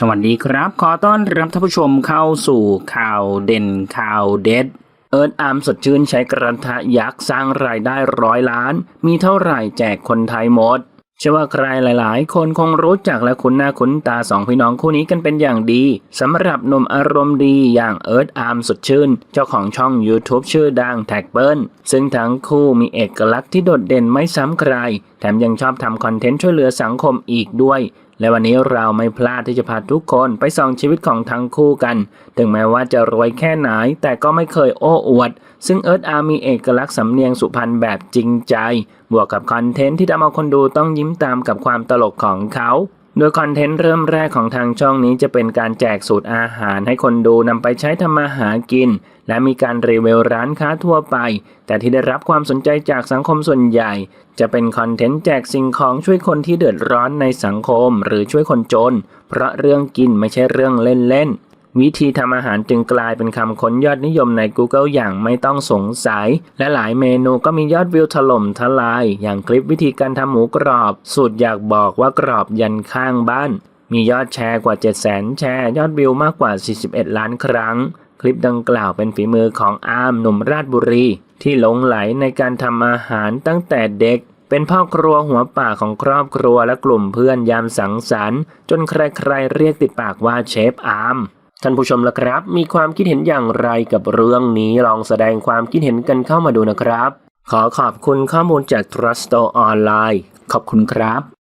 สวัสดีครับ ขอต้อนรับท่านผู้ชมเข้าสู่ข่าวเด่นข่าวเด็ด เอิร์ธอาร์มสดชื่นใช้กระทะยักษ์สร้างรายได้ร้อยล้าน มีเท่าไหร่แจกคนไทยหมด เชื่อว่าใครหลายๆ คนคงรู้จักและคุ้นหน้าคุ้นตาสองพี่น้องคู่นี้กันเป็นอย่างดีสำหรับหนุ่มอารมณ์ดีอย่างเอิร์ธอาร์มสดชื่น เจ้าของช่อง YouTube ชื่อดังแท็กเปิลซึ่งทั้งคู่มีเอกลักษณ์ที่โดดเด่นไม่ซ้ำใคร แถมยังชอบทำคอนเทนต์ช่วยเหลือสังคมอีกด้วย และวันนี้เราไม่พลาดที่จะพาทุกคนไปส่องชีวิตของทั้งคู่กัน ถึงแม้ว่าจะรวยแค่ไหน แต่ก็ไม่เคยโอ้อวด ซึ่งเอิร์ธอาร์มีเอกลักษณ์สำเนียงสุพรรณแบบจริงใจ บวกกับคอนเทนต์ที่ทำเอาคนดูต้องยิ้มตามกับความตลกของเขา โดยคอนเทนต์เริ่มแรกของทางช่องนี้จะเป็นการแจกสูตรอาหารให้คนดูนำไปใช้ทำมาหากิน และมีการรีวิวร้านค้าทั่วไป แต่ที่ได้รับความสนใจจากสังคมส่วนใหญ่ จะเป็นคอนเทนต์แจกสิ่งของช่วยคนที่เดือดร้อนในสังคม หรือช่วยคนจน เพราะเรื่องกินไม่ใช่เรื่องเล่นๆ วิธีทำอาหารจึงกลายเป็นคำค้นยอดนิยมใน Google อย่างไม่ต้องสงสัย และหลายเมนูก็มียอดวิวถล่มทลาย อย่างคลิปวิธีการทำหมูกรอบ สูตรอยากบอกว่ากรอบยันข้างบ้าน มียอดแชร์กว่า 7 0 0 0 0 0 แชร์ ยอดวิวมากกว่า 41 ล้านครั้ง คลิปดังกล่าวเป็นฝีมือของอาร์มหนุ่มราชบุรี ที่หลงไหลในการทำอาหารตั้งแต่เด็กเป็นพ่อครัวหัวป่าของครอบครัวและกลุ่มเพื่อนยามสังสรรค์ จนใครๆเรียกติดปากว่าเชฟอาร์ม ท่านผู้ชมละครับ มีความคิดเห็นอย่างไรกับเรื่องนี้ลองแสดงความคิดเห็นกันเข้ามาดูนะครับ ขอขอบคุณข้อมูลจาก Trusto ออนไลน์ขอบคุณครับ